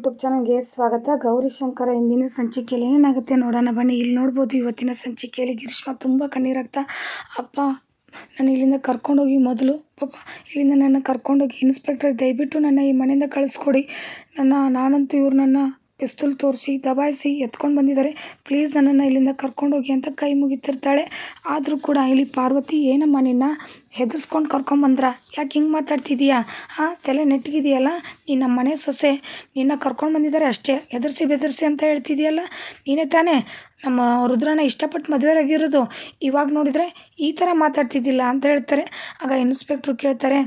YouTube ಚಾನಲ್ಗೆ ಸ್ವಾಗತ. ಗೌರಿ ಶಂಕರ ಇಂದಿನ ಸಂಚಿಕೆಯಲ್ಲಿ ಏನಾಗುತ್ತೆ ನೋಡೋಣ ಬನ್ನಿ. ಇಲ್ಲಿ ನೋಡ್ಬೋದು ಇವತ್ತಿನ ಸಂಚಿಕೆಯಲ್ಲಿ ಗಿರೀಶ್ಮ ತುಂಬ ಕಣ್ಣೀರಾಗ್ತಾ ಅಪ್ಪ, ನಾನು ಇಲ್ಲಿಂದ ಕರ್ಕೊಂಡೋಗಿ ಮೊದಲು, ಪಾಪ, ಇಲ್ಲಿಂದ ನನ್ನ ಕರ್ಕೊಂಡೋಗಿ ಇನ್ಸ್ಪೆಕ್ಟರ್ ದಯವಿಟ್ಟು ನನ್ನ ಈ ಮನೆಯಿಂದ ಕಳಿಸ್ಕೊಡಿ. ನನ್ನ, ನಾನಂತೂ ಇವ್ರು ನನ್ನ ಪಿಸ್ತೂಲ್ ತೋರಿಸಿ, ದಬಾಯಿಸಿ ಎತ್ಕೊಂಡು ಬಂದಿದ್ದಾರೆ. ಪ್ಲೀಸ್ ನನ್ನನ್ನು ಇಲ್ಲಿಂದ ಕರ್ಕೊಂಡೋಗಿ ಅಂತ ಕೈ ಮುಗಿತಿರ್ತಾಳೆ. ಆದರೂ ಕೂಡ ಇಲ್ಲಿ ಪಾರ್ವತಿ, ಏನಮ್ಮ ನಿನ್ನ? ಹೆದರ್ಸ್ಕೊಂಡು ಕರ್ಕೊಂಬಂದ್ರ ಯಾಕೆ ಹಿಂಗೆ ಮಾತಾಡ್ತಿದ್ದೀಯಾ ಹಾಂ ತಲೆ ನೆಟ್ಟಗಿದೆಯಲ್ಲ? ನೀನು ನಮ್ಮ ಮನೆ ಸೊಸೆ. ನಿನ್ನ ಕರ್ಕೊಂಡು ಬಂದಿದ್ದಾರೆ ಅಷ್ಟೇ. ಹೆದರ್ಸಿ ಬೆದರ್ಸಿ ಅಂತ ಹೇಳ್ತಿದೆಯಲ್ಲ? ನೀನೇ ತಾನೇ. ನಮ್ಮ ರುದ್ರನ ಇಷ್ಟಪಟ್ಟು ಮದುವೆಯಾಗಿರೋದು ಇವಾಗ ನೋಡಿದರೆ ಈ ಥರ ಮಾತಾಡ್ತಿದ್ದಿಲ್ಲ ಅಂತ ಹೇಳ್ತಾರೆ. ಆಗ ಇನ್ಸ್ಪೆಕ್ಟ್ರು ಕೇಳ್ತಾರೆ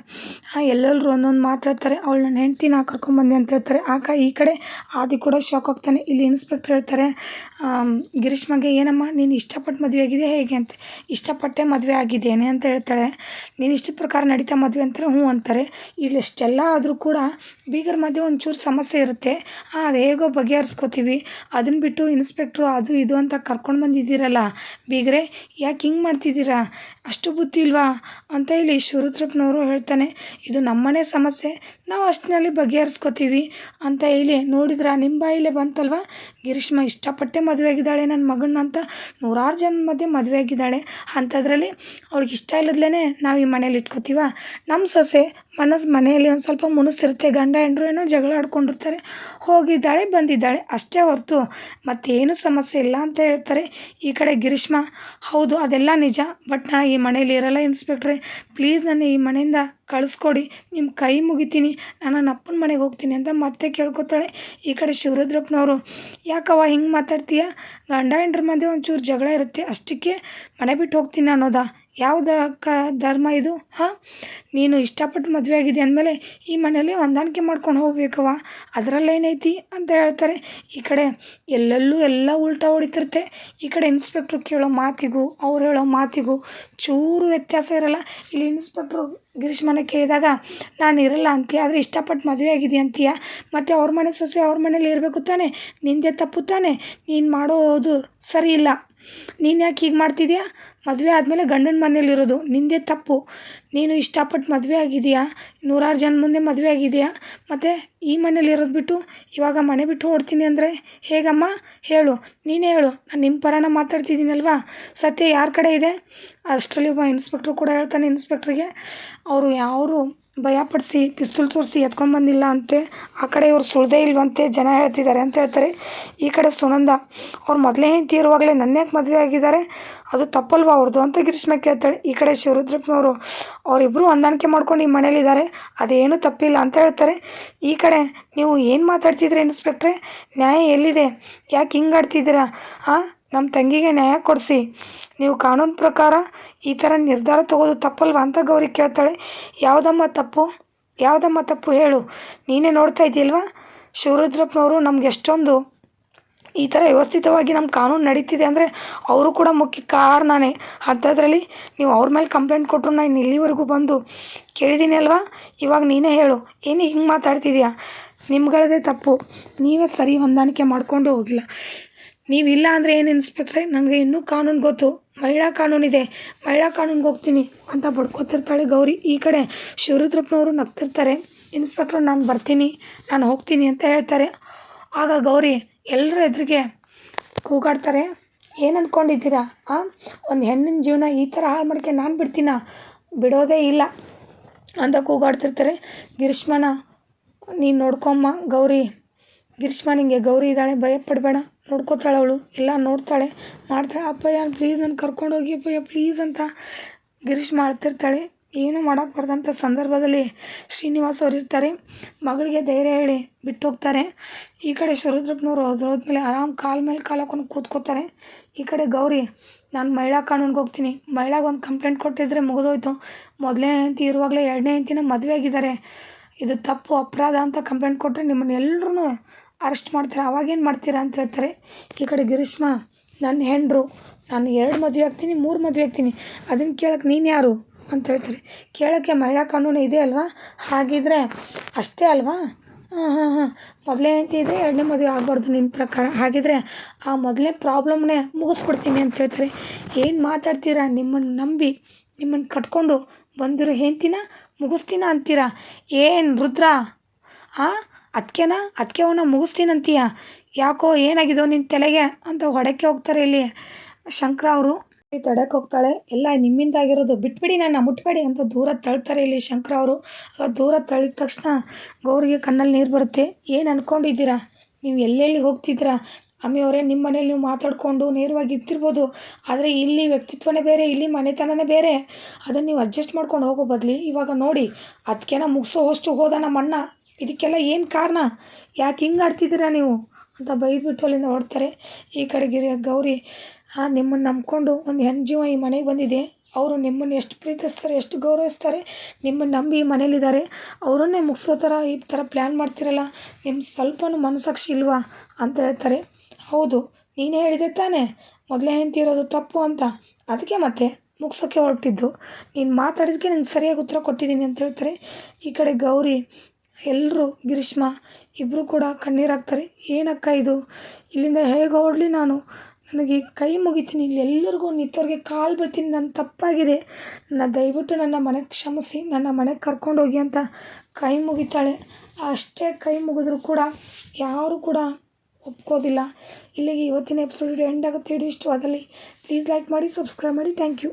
ಎಲ್ಲೆಲ್ಲರೂ ಒಂದೊಂದು ಮಾತಾಡ್ತಾರೆ ಅವಳು ನನ್ನ ಹೆಂಡ್ತಿನ ಕರ್ಕೊಂಬಂದೆ ಅಂತ ಹೇಳ್ತಾರೆ. ಆಗ ಈ ಕಡೆ ಆದಿ ಕೂಡ ಶಾಕ್ ಆಗ್ತಾನೆ. ಇಲ್ಲಿ ಇನ್ಸ್ಪೆಕ್ಟ್ರ್ ಹೇಳ್ತಾರೆ ಗಿರೀಶ್ಮಗೆ ಏನಮ್ಮ? ನೀನು ಇಷ್ಟಪಟ್ಟು ಮದುವೆ ಆಗಿದೆ ಹೇಗೆ ಅಂತ? ಇಷ್ಟಪಟ್ಟೆ ಮದುವೆ ಆಗಿದ್ದೇನೆ ಅಂತ ಹೇಳ್ತಾಳೆ. ನೀನು ಇಷ್ಟದ ಪ್ರಕಾರ ನಡೀತಾ ಮದುವೆ ಅಂತಾರೆ, ಹ್ಞೂ ಅಂತಾರೆ. ಇಲ್ಲಿ ಎಷ್ಟೆಲ್ಲ ಆದರೂ ಕೂಡ ಬೀಗರ ಮಧ್ಯೆ ಒಂಚೂರು ಸಮಸ್ಯೆ ಇರುತ್ತೆ. ಅದು ಹೇಗೋ ಬಗೆಹರಿಸ್ಕೋತೀವಿ. ಅದನ್ನು ಬಿಟ್ಟು ಇನ್ಸ್ಪೆಕ್ಟ್ರು ಅದು ಇದು ಅಂತ ಕರ್ಕೊಂಡು ಬಂದಿದ್ದೀರಲ್ಲ, ಬೀಗರೆ, ಯಾಕೆ ಹಿಂಗೆ ಮಾಡ್ತಿದ್ದೀರಾ? ಅಷ್ಟು ಬುದ್ಧಿ ಇಲ್ವಾ? ಅಂತ ಹೇಳಿ ಶುರುದ್ರಪ್ಪನವರು ಹೇಳ್ತಾನೆ, ಇದು ನಮ್ಮನೆ ಸಮಸ್ಯೆ, ನಾವು ಅಷ್ಟಿನಲ್ಲಿ ಬಗೆಹರಿಸ್ಕೋತೀವಿ. ಅಂತ ಹೇಳಿ, ನೋಡಿದ್ರ ನಿಮ್ಮ ಬಾಯಿಲೆ ಬಂತಲ್ವ? ಗಿರೀಶ್ಮ ಇಷ್ಟಪಟ್ಟೆ ಮದುವೆ ಆಗಿದ್ದಾಳೆ ನನ್ನ ಮಗನ್ನ ಅಂತ ನೂರಾರು ಜನ ಮಧ್ಯೆ ಮದುವೆ ಆಗಿದ್ದಾಳೆ. ಅಂಥದ್ರಲ್ಲಿ ಅವ್ಳಿಗೆ ಇಷ್ಟ ಇಲ್ಲದ್ಲೇ ನಾವು ಈ ಮನೇಲಿ ಇಟ್ಕೋತೀವ? ನಮ್ಮ ಸೊಸೆ ಮನಸ್ಸು ಮನೆಯಲ್ಲಿ ಒಂದು ಸ್ವಲ್ಪ ಮುನಿಸ್ತಿರುತ್ತೆ ಗಂಡ ಹೆಂಡ್ರು ಏನೋ ಜಗಳ ಆಡ್ಕೊಂಡಿರ್ತಾರೆ. ಹೋಗಿದ್ದಾಳೆ ಬಂದಿದ್ದಾಳೆ. ಅಷ್ಟೇ ಹೊರತು ಮತ್ತೇನು ಸಮಸ್ಯೆ ಇಲ್ಲ ಅಂತ ಹೇಳ್ತಾರೆ ಈ ಕಡೆ ಗಿರೀಶ್ಮ. ಹೌದು, ಅದೆಲ್ಲ ನಿಜ. ಬಟ್ ನಾ ಈ ಮನೇಲಿ ಇರಲ್ಲ ಇನ್ಸ್ಪೆಕ್ಟ್ರೆ. ಪ್ಲೀಸ್ ನನ್ನ ಈ ಮನೆಯಿಂದ ಕಳಿಸ್ಕೊಡಿ. ನಿಮ್ಮ ಕೈ ಮುಗಿತೀನಿ. ನಾನು ನನ್ನ ಅಪ್ಪನ ಮನೆಗೆ ಹೋಗ್ತೀನಿ ಅಂತ ಮತ್ತೆ ಕೇಳ್ಕೊತಾಳೆ ಈ ಕಡೆ ಶಿವರುದ್ರಪ್ಪನವರು. ಯಾಕವ್ವ ಹಿಂಗೆ ಮಾತಾಡ್ತೀಯ? ಗಂಡ ಹೆಂಡ್ರ ಮಧ್ಯೆ ಒಂಚೂರು ಜಗಳ ಇರುತ್ತೆ. ಅಷ್ಟಕ್ಕೆ ಮನೆ ಬಿಟ್ಟು ಹೋಗ್ತೀನಿ ಅನ್ನೋದಾ? ಯಾವ್ದು ಕ ಧರ್ಮ ಇದು? ಹಾಂ, ನೀನು ಇಷ್ಟಪಟ್ಟು ಮದುವೆ ಆಗಿದೆ ಅಂದಮೇಲೆ ಈ ಮನೇಲಿ ಹೊಂದಾಣಿಕೆ ಮಾಡ್ಕೊಂಡು ಹೋಗ್ಬೇಕವ್ವ. ಅದರಲ್ಲೇನೈತಿ ಅಂತ ಹೇಳ್ತಾರೆ. ಈ ಕಡೆ ಎಲ್ಲೆಲ್ಲೂ ಎಲ್ಲ ಉಲ್ಟಾ ಹೊಡಿತಿರುತ್ತೆ. ಈ ಕಡೆ ಇನ್ಸ್ಪೆಕ್ಟ್ರು ಕೇಳೋ ಮಾತಿಗೂ, ಅವ್ರು ಹೇಳೋ ಮಾತಿಗೂ ಚೂರು ವ್ಯತ್ಯಾಸ ಇರಲ್ಲ. ಇಲ್ಲಿ ಇನ್ಸ್ಪೆಕ್ಟ್ರು ಗಿರೀಶ್ಮನ ಕೇಳಿದಾಗ, ನಾನು ಇರಲ್ಲ ಅಂತೀಯ, ಆದರೆ ಇಷ್ಟಪಟ್ಟು ಮದುವೆ ಆಗಿದೆ ಅಂತೀಯ. ಮತ್ತು ಅವ್ರ ಮನೆ ಸೊಸೆ ಅವ್ರ ಮನೇಲಿ ಇರಬೇಕು ತಾನೆ. ನಿಂದೆ ತಪ್ಪು ತಾನೆ. ನೀನು ಮಾಡೋದು ಸರಿ ಇಲ್ಲ. ನೀನು ಯಾಕೆ ಹೀಗೆ ಮಾಡ್ತಿದ್ಯಾ? ಮದುವೆ ಆದಮೇಲೆ ಗಂಡನ ಮನೇಲಿರೋದು ನಿಂದೇ ತಪ್ಪು. ನೀನು ಇಷ್ಟಪಟ್ಟು ಮದುವೆ ಆಗಿದೆಯಾ ನೂರಾರು ಜನ ಮುಂದೆ ಮದುವೆ ಆಗಿದೆಯಾ ಮತ್ತು ಈ ಮನೇಲಿರೋದು ಬಿಟ್ಟು ಇವಾಗ ಮನೆ ಬಿಟ್ಟು ಓಡ್ತೀನಿ ಅಂದರೆ ಹೇಗಮ್ಮ? ಹೇಳು. ನೀನೇ ಹೇಳು. ನಾನು ನಿಮ್ಮ ಪರನ ಮಾತಾಡ್ತಿದ್ದೀನಲ್ವಾ? ಸತ್ಯ ಯಾರ ಕಡೆ ಇದೆ? ಅಷ್ಟರಲ್ಲಿ ಒಬ್ಬ ಇನ್ಸ್ಪೆಕ್ಟ್ರು ಕೂಡ ಹೇಳ್ತಾನೆ ಇನ್ಸ್ಪೆಕ್ಟ್ರಿಗೆ ಅವರು ಯಾರು ಭಯಪಡಿಸಿ, ಪಿಸ್ತೂಲ್ ತೋರಿಸಿ ಎತ್ಕೊಂಡು ಬಂದಿಲ್ಲ ಅಂತೆ. ಆ ಕಡೆ ಇವ್ರು ಸುಳ್ದೇ ಇಲ್ವಂತೆ ಜನ ಹೇಳ್ತಿದ್ದಾರೆ ಅಂತ ಹೇಳ್ತಾರೆ. ಈ ಕಡೆ ಸುನಂದ, ಅವ್ರು ಮೊದಲೇ ಹೆಂಡತಿ ಇರುವಾಗಲೇ ನನ್ನ ಯಾಕೆ ಮದುವೆ ಆಗಿದ್ದಾರೆ? ಅದು ತಪ್ಪಲ್ವಾ ಅವ್ರದ್ದು ಅಂತ ಗಿರೀಶ್ಮ ಕೇಳ್ತಾಳೆ. ಈ ಕಡೆ ಶಿವರುದ್ರಪ್ಪನವರು ಅವರಿಬ್ಬರು ಹೊಂದಾಣಿಕೆ ಮಾಡ್ಕೊಂಡು ಈ ಮನೇಲಿದ್ದಾರೆ. ಅದೇನು ತಪ್ಪಿಲ್ಲ ಅಂತ ಹೇಳ್ತಾರೆ. ಈ ಕಡೆ ನೀವು ಏನು ಮಾತಾಡ್ತಿದ್ರಿ ಇನ್ಸ್ಪೆಕ್ಟ್ರೆ? ನ್ಯಾಯ ಎಲ್ಲಿದೆ? ಯಾಕೆ ಹಿಂಗೆ ಆಡ್ತಿದ್ದೀರಾ ಹಾಂ ನಮ್ಮ ತಂಗಿಗೆ ನ್ಯಾಯ ಕೊಡಿಸಿ. ನೀವು ಕಾನೂನು ಪ್ರಕಾರ ಈ ಥರ ನಿರ್ಧಾರ ತಗೋದು ತಪ್ಪಲ್ವಾ ಅಂತ ಗೌರಿ ಕೇಳ್ತಾಳೆ. ಯಾವುದಮ್ಮ ತಪ್ಪು? ಯಾವುದಮ್ಮ ತಪ್ಪು ಹೇಳು. ನೀನೇ ನೋಡ್ತಾ ಇದ್ದೀಯಲ್ವಾ? ಶಿವರುದ್ರಪ್ಪನವರು ನಮ್ಗೆ ಎಷ್ಟೊಂದು ಈ ಥರ ವ್ಯವಸ್ಥಿತವಾಗಿ ನಮ್ಮ ಕಾನೂನು ನಡೀತಿದೆ ಅಂದರೆ ಅವರು ಕೂಡ ಮುಖ್ಯ ಕಾರಣನೇ. ಅಂಥದ್ರಲ್ಲಿ ನೀವು ಅವ್ರ ಮೇಲೆ ಕಂಪ್ಲೇಂಟ್ ಕೊಟ್ಟರು ನಾನು ಇಲ್ಲಿವರೆಗೂ ಬಂದು ಕೇಳಿದ್ದೀನಿ ಅಲ್ವಾ? ಇವಾಗ ನೀನೇ ಹೇಳು. ಏನು ಹಿಂಗೆ ಮಾತಾಡ್ತಿದ್ಯಾ? ನಿಮ್ಗಳದೇ ತಪ್ಪು. ನೀವೇ ಸರಿ ಹೊಂದಾಣಿಕೆ ಮಾಡಿಕೊಂಡು ಹೋಗಿಲ್ಲ. ನೀವಿಲ್ಲ ಅಂದರೆ ಏನು ಇನ್ಸ್ಪೆಕ್ಟ್ರೆ? ನನಗೆ ಇನ್ನೂ ಕಾನೂನು ಗೊತ್ತು. ಮಹಿಳಾ ಕಾನೂನಿದೆ ಮಹಿಳಾ ಕಾನೂನಿಗೆ ಹೋಗ್ತೀನಿ ಅಂತ ಬಡ್ಕೋತಿರ್ತಾಳೆ ಗೌರಿ. ಈ ಕಡೆ ಶಿವರುದ್ರಪ್ಪನವರು ನಗ್ತಿರ್ತಾರೆ. ಇನ್ಸ್ಪೆಕ್ಟ್ರು, ನಾನು ಬರ್ತೀನಿ. ನಾನು ಹೋಗ್ತೀನಿ ಅಂತ ಹೇಳ್ತಾರೆ. ಆಗ ಗೌರಿ ಎಲ್ಲರ ಎದುರಿಗೆ ಕೂಗಾಡ್ತಾರೆ. ಏನು ಅಂದ್ಕೊಂಡಿದ್ದೀರಾ ಹಾಂ ಒಂದು ಹೆಣ್ಣಿನ ಜೀವನ ಈ ಥರ ಹಾಳು ನಾನು ಬಿಡ್ತೀನ? ಬಿಡೋದೇ ಇಲ್ಲ ಅಂತ ಕೂಗಾಡ್ತಿರ್ತಾರೆ. ಗಿರೀಶ್ಮನ, ನೀನು ನೋಡ್ಕೊಮ್ಮ ಗೌರಿ. ಗಿರೀಶ್ಮ ನಿಂಗೆ ಗೌರಿ ಇದ್ದಾಳೆ ಭಯ ಪಡಬೇಡ ನೋಡ್ಕೋತಾಳೆ ಅವಳು. ಎಲ್ಲ ನೋಡ್ತಾಳೆ. ಮಾಡ್ತಾಳೆ, ಅಪ್ಪಯ್ಯ ಪ್ಲೀಸ್ ನಾನು ಕರ್ಕೊಂಡೋಗಿ ಅಪ್ಪಯ್ಯ ಪ್ಲೀಸ್ ಅಂತ ಗಿರೀಶ್ ಮಾಡ್ತಿರ್ತಾಳೆ. ಏನು ಮಾಡೋಕ್ಕೆ ಬರ್ದಂಥ ಸಂದರ್ಭದಲ್ಲಿ ಶ್ರೀನಿವಾಸ್ ಅವ್ರು ಇರ್ತಾರೆ. ಮಗಳಿಗೆ ಧೈರ್ಯ ಹೇಳಿ ಬಿಟ್ಟು ಹೋಗ್ತಾರೆ. ಈ ಕಡೆ ಶಿವರುದ್ರಪ್ಪನವ್ರು ಹೋದ್ರು ಹೋದ್ಮೇಲೆ ಆರಾಮ್ ಕಾಲ್ ಮೇಲೆ ಕಾಲು ಹಾಕೊಂಡು ಕೂತ್ಕೋತಾರೆ. ಈ ಕಡೆ ಗೌರಿ, ನಾನು ಮಹಿಳಾ ಕಾನೂನಿಗೆ ಹೋಗ್ತೀನಿ. ಮಹಿಳಾಗೆ ಒಂದು ಕಂಪ್ಲೇಂಟ್ ಕೊಟ್ಟಿದ್ರೆ ಮುಗಿದೋಯ್ತು. ಮೊದಲನೇ ಹೆಂಡತಿ ಇರುವಾಗಲೇ ಎರಡನೇ ಹೆಂಡತಿನ ಮದುವೆ ಆಗಿದ್ದಾರೆ. ಇದು ತಪ್ಪು, ಅಪರಾಧ ಅಂತ ಕಂಪ್ಲೇಂಟ್ ಕೊಟ್ಟರೆ ನಿಮ್ಮನ್ನು ಎಲ್ಲರೂ ಅರೆಸ್ಟ್ ಮಾಡ್ತಾರೆ. ಅವಾಗೇನು ಮಾಡ್ತೀರಾ ಅಂತ ಹೇಳ್ತಾರೆ, ಈ ಕಡೆ ಗಿರೀಶ್ಮ ನನ್ನ ಹೆಂಡರು, ನಾನು ಎರಡು ಮದುವೆ ಆಗ್ತೀನಿ, ಮೂರು ಮದುವೆ ಆಗ್ತೀನಿ ಅದನ್ನು ಕೇಳಕ್ಕೆ ನೀನು ಯಾರು ಅಂತ ಹೇಳ್ತಾರೆ. ಕೇಳೋಕ್ಕೆ ಮಹಿಳಾ ಕಾನೂನು ಇದೆ ಅಲ್ವಾ? ಹಾಗಿದ್ರೆ ಅಷ್ಟೇ ಅಲ್ವಾ? ಹಾಂ ಹಾಂ ಹಾಂ. ಮೊದಲೇ ಅಂತ ಇದ್ದರೆ ಎರಡನೇ ಮದುವೆ ಆಗಬಾರ್ದು ನಿಮ್ಮ ಪ್ರಕಾರ. ಹಾಗಿದ್ರೆ ಆ ಮೊದಲನೇ ಪ್ರಾಬ್ಲಮ್ನೇ ಮುಗಿಸ್ಬಿಡ್ತೀನಿ ಅಂತ ಹೇಳ್ತಾರೆ. ಏನು ಮಾತಾಡ್ತೀರಾ? ನಿಮ್ಮನ್ನು ನಂಬಿ ನಿಮ್ಮನ್ನು ಕಟ್ಕೊಂಡು ಬಂದಿರೋ ಹೆಂಡ್ತಿನ ಮುಗಿಸ್ತೀನ ಅಂತೀರಾ? ಏನು ರುದ್ರ? ಹಾಂ ಅದಕ್ಕೆನಾ ಅದಕ್ಕೆ ಅವನ ಮುಗಿಸ್ತೀನಂತೀಯ? ಯಾಕೋ ಏನಾಗಿದೋ ನಿನ್ನ ತಲೆಗೆ ಅಂತ ಹೊಡಕ್ಕೆ ಹೋಗ್ತಾರೆ ಇಲ್ಲಿ ಶಂಕರ ಅವರು. ತಡಕ್ಕೆ ಹೋಗ್ತಾಳೆ. ಎಲ್ಲ ನಿಮ್ಮಿಂದ ಆಗಿರೋದು ಬಿಟ್ಬಿಡಿ ನನ್ನ, ಮುಟ್ಬೇಡಿ ಅಂತ ದೂರ ತಳ್ತಾರೆ ಇಲ್ಲಿ ಶಂಕರ ಅವರು. ದೂರ ತಳ್ಳಿದ ತಕ್ಷಣ ಗೌರಿಗೆ ಕಣ್ಣಲ್ಲಿ ನೀರು ಬರುತ್ತೆ. ಏನು ಅಂದ್ಕೊಂಡಿದ್ದೀರಾ ನೀವು ಎಲ್ಲೆಲ್ಲಿ ಹೋಗ್ತಿದ್ದೀರಾ? ಅಮ್ಮಿಯವರೇ ನಿಮ್ಮ ಮನೇಲಿ ನೀವು ಮಾತಾಡಿಕೊಂಡು ನೇರವಾಗಿ ಇದ್ದಿರ್ಬೋದು. ಆದರೆ ಇಲ್ಲಿ ವ್ಯಕ್ತಿತ್ವನೇ ಬೇರೆ, ಇಲ್ಲಿ ಮನೆತನನೇ ಬೇರೆ. ಅದನ್ನು ನೀವು ಅಡ್ಜಸ್ಟ್ ಮಾಡ್ಕೊಂಡು ಹೋಗೋ ಬದಲಿ ಇವಾಗ ನೋಡಿ. ಅದಕ್ಕೆನ ಮುಗಿಸೋ ಅಷ್ಟು ಹೋದ ನಮ್ಮ ಅಣ್ಣ ಇದಕ್ಕೆಲ್ಲ ಏನು ಕಾರಣ? ಯಾಕೆ ಹಿಂಗೆ ಆಡ್ತಿದ್ದೀರಾ ನೀವು? ಅಂತ ಬೈದ್ಬಿಟ್ಟು ಅಲ್ಲಿಂದ ಹೊರಡ್ತಾರೆ. ಈ ಕಡೆ ಗಿರಿ ನಿಮ್ಮನ್ನು ನಂಬಿಕೊಂಡು ಒಂದು ಹೆಣ್ಣು ಜೀವ ಈ ಮನೆಗೆ ಬಂದಿದೆ. ಅವರು ನಿಮ್ಮನ್ನು ಎಷ್ಟು ಪ್ರೀತಿಸ್ತಾರೆ, ಎಷ್ಟು ಗೌರವಿಸ್ತಾರೆ, ನಿಮ್ಮನ್ನು ನಂಬಿ ಈ ಮನೇಲಿದ್ದಾರೆ ಅವರನ್ನೇ ಮುಗಿಸೋ ಥರ ಈ ಥರ ಪ್ಲ್ಯಾನ್ ಮಾಡ್ತಿರಲ್ಲ ನಿಮ್ಮ ಸ್ವಲ್ಪನೂ ಮನಸ್ಸಾಕ್ಷಿ ಇಲ್ವಾ? ಅಂತ ಹೇಳ್ತಾರೆ. ಹೌದು, ನೀನೇ ಹೇಳಿದೆ ತಾನೇ. ಮೊದಲೇ ಹೆಂಡ್ತಿರೋದು ತಪ್ಪು ಅಂತ. ಅದಕ್ಕೆ ಮತ್ತೆ ಮುಗಿಸೋಕ್ಕೆ ಹೊರಟಿದ್ದು. ನೀನು ಮಾತಾಡಿದಕ್ಕೆ ನಿಂಗೆ ಸರಿಯಾಗಿ ಉತ್ತರ ಕೊಟ್ಟಿದ್ದೀನಿ ಅಂತ ಹೇಳ್ತಾರೆ. ಈ ಕಡೆ ಗೌರಿ ಎಲ್ಲರೂ ಗಿರೀಶ್ಮ ಇಬ್ಬರೂ ಕೂಡ ಕಣ್ಣೀರಾಗ್ತಾರೆ. ಏನಕ್ಕ ಇದು? ಇಲ್ಲಿಂದ ಹೇಗೆ ಓಡಲಿ ನಾನು. ನನಗೆ ಕೈ ಮುಗಿತೀನಿ. ಇಲ್ಲಿ ಎಲ್ಲರಿಗೂ ನಿಂತವ್ರಿಗೆ ಕಾಲು ಬೀಳ್ತೀನಿ ನನ್ನ ತಪ್ಪಾಗಿದೆ. ನನ್ನ ದಯವಿಟ್ಟು ನನ್ನ ಮನೆಗೆ ಕ್ಷಮಿಸಿ. ನನ್ನ ಮನೆಗೆ ಕರ್ಕೊಂಡೋಗಿ ಅಂತ ಕೈ ಮುಗಿತಾಳೆ. ಅಷ್ಟೇ ಕೈ ಮುಗಿದ್ರು ಕೂಡ ಯಾರು ಕೂಡ ಒಪ್ಕೋದಿಲ್ಲ. ಇಲ್ಲಿಗೆ ಇವತ್ತಿನ ಎಪಿಸೋಡ್ ಎಂಡ್ ಆಗುತ್ತೆ. ಇಷ್ಟು ಅದರಲ್ಲಿ ಪ್ಲೀಸ್ ಲೈಕ್ ಮಾಡಿ ಸಬ್ಸ್ಕ್ರೈಬ್ ಮಾಡಿ. Thank you